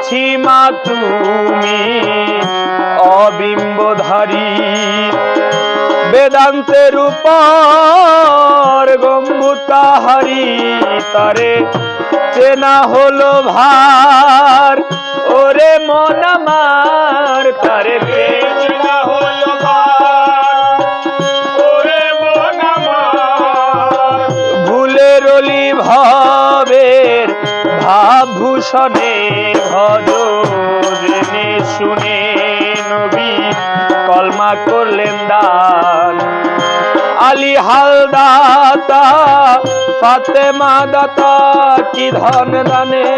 পেয়েছি মা, তুমি অবিম্বধারী। বেদান্তের উপর গম্বুতাহারি। তারে চেনা হলো ভার। ওরে মন আমার, তারে পেয়েছি না হলো ভবের ভাবভূষণে ভজ জেনে শুনে নবী কলমা করলেন দান। আলী হালদাতা ফাতেমা দাতা কি ধন দানে